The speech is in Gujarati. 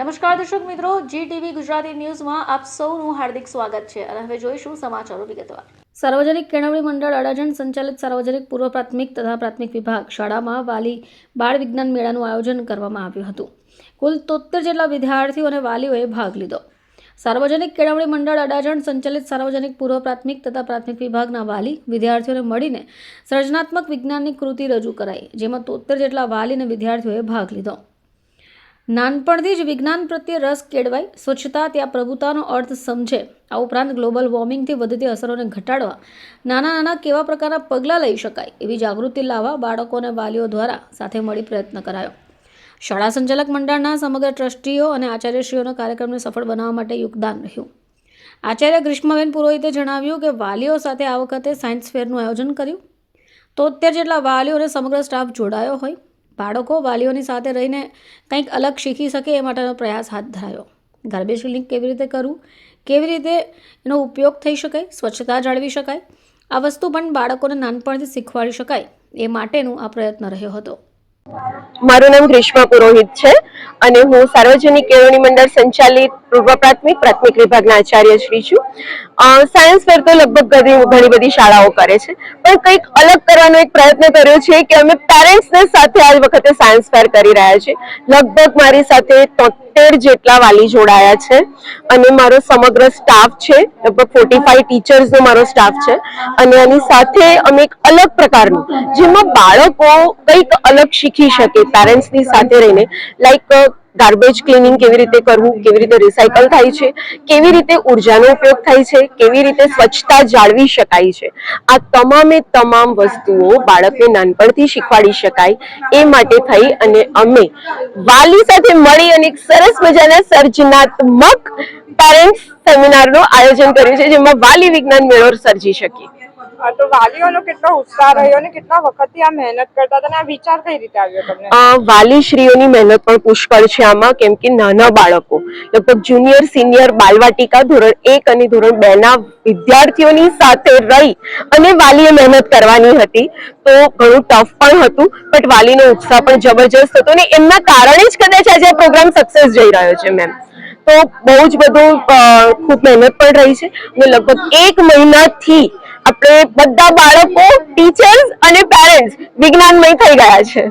નમસ્કાર દર્શક મિત્રો જી ટીવી ગુજરાતી ન્યૂઝમાં આપ સૌનું હાર્દિક સ્વાગત છે અને હવે જોઈશું સમાચારો વિગતવાર. સાર્વજનિક કેળવણી મંડળ અડાજણ સંચાલિત સાર્વજનિક પૂર્વ પ્રાથમિક તથા પ્રાથમિક વિભાગ શાળામાં વાલી બાળ વિજ્ઞાન મેળાનું આયોજન કરવામાં આવ્યું હતું. કુલ તોતેર જેટલા વિદ્યાર્થીઓ અને વાલીઓએ ભાગ લીધો. સાર્વજનિક કેળવણી મંડળ અડાજણ સંચાલિત સાર્વજનિક પૂર્વ પ્રાથમિક તથા પ્રાથમિક વિભાગના વાલી વિદ્યાર્થીઓને મળીને સર્જનાત્મક વિજ્ઞાનની કૃતિ રજૂ કરાઈ, જેમાં તોતેર જેટલા વાલી અને વિદ્યાર્થીઓએ ભાગ લીધો. નાનપણથી જ વિજ્ઞાન પ્રત્યે રસ કેળવાય, સ્વચ્છતા ત્યાં પ્રભુતાનો અર્થ સમજે. આ ઉપરાંત ગ્લોબલ વોર્મિંગથી વધતી અસરોને ઘટાડવા, નાના નાના કેવા પ્રકારના પગલાં લઈ શકાય એવી જાગૃતિ લાવવા બાળકો અને વાલીઓ દ્વારા સાથે મળી પ્રયત્ન કરાયો. શાળા સંચાલક મંડળના સમગ્ર ટ્રસ્ટીઓ અને આચાર્યશ્રીઓના કાર્યક્રમને સફળ બનાવવા માટે યોગદાન રહ્યું. આચાર્ય ગ્રીષ્મબેન પુરોહિતે જણાવ્યું કે વાલીઓ સાથે આ વખતે સાયન્સ ફેરનું આયોજન કર્યું. તોતેર જેટલા વાલીઓ અને સમગ્ર સ્ટાફ જોડાયો હોય બાળકો વાલીઓની સાથે રહીને કંઈક અલગ શીખી શકે એ માટેનો પ્રયાસ હાથ ધરાયો. ગાર્બેજ ક્લિનિક કેવી રીતે કરવું? કેવી રીતે એનો ઉપયોગ થઈ શકાય? સ્વચ્છતા જાળવી શકાય? આ વસ્તુ પણ બાળકોને નાનપણથી શીખવાડી શકાય એ માટેનું આ પ્રયત્ન રહ્યો હતો. મારું નામ ગ્રીષ્મા પુરોહિત છે અને હું સાર્વજનિક કેળવણી મંડળ સંચાલિત પૂર્વ પ્રાથમિક પ્રાથમિક વિભાગના આચાર્ય શ્રી છું. સાયન્સ ફેર તો લગભગ ઘણી બધી શાળાઓ કરે છે. પણ કંઈક અલગ કરવાનો એક પ્રયત્ન કર્યો છે કે અમે પેરેન્ટ્સને સાથે આ વખતે સાયન્સ ફેર કરી રહ્યા છે. લગભગ મારી સાથે તોતેર જેટલા વાલી જોડાયા છે. અને મારો સમગ્ર સ્ટાફ છે, લગભગ ફોર્ટી ફાઈવ ટીચર્સનો મારો સ્ટાફ છે. અને આની સાથે અમે એક અલગ પ્રકારનું, જેમાં બાળકો કંઈક અલગ શીખી શકે પેરેન્ટ્સની સાથે રહીને. લાઈક ગાર્બેજ ક્લિનિંગ કેવી રીતે કરવું, કેવી રીતે રિસાયકલ થાય છે, કેવી રીતે ઉર્જાનો ઉપયોગ થાય છે, કેવી રીતે સ્વચ્છતા જાળવી શકાય છે. આ તમામે તમામ વસ્તુઓ બાળકને નાનપણથી શીખવાડી શકાય, એ માટે થઈ અને અમે વાલી સાથે મળી અને એક સરસ મજાના સર્જનાત્મક પેરેન્ટ્સ સેમિનારનું આયોજન કર્યું છે, જેમાં વાલી વિજ્ઞાન મેળો સર્જી શકીએ. તો વાલીઓનો કેટલો ઉત્સાહ રહ્યો અને કેટલા વખતથી આ મહેનત કરતા હતા અને આ વિચાર કઈ રીતે આવ્યો તમને? વાલીશ્રીઓની મહેનત પણ પુષ્કળ છે આમાં, કેમ કે નાના બાળકો. લગભગ જુનિયર સિનિયર બાલવાટિકા ધોરણ એક અને ધોરણ બે ના વિદ્યાર્થીઓની સાથે રહી અને વાલીએ મહેનત કરવાની હતી. તો ઘણું ટફ પણ હતું બટ વાલીનો ઉત્સાહ પણ જબરજસ્ત હતો અને એમના કારણે જ કદાચ આજે પ્રોગ્રામ સક્સેસ જઈ રહ્યો છે મેમ તો બહુ જ બધું ખૂબ મહેનત પણ રહી છે અને લગભગ એક મહિનાથી આપણે બધા બાળકો ટીચર્સ અને પેરેન્ટ્સ વિજ્ઞાનમય થઈ ગયા છે.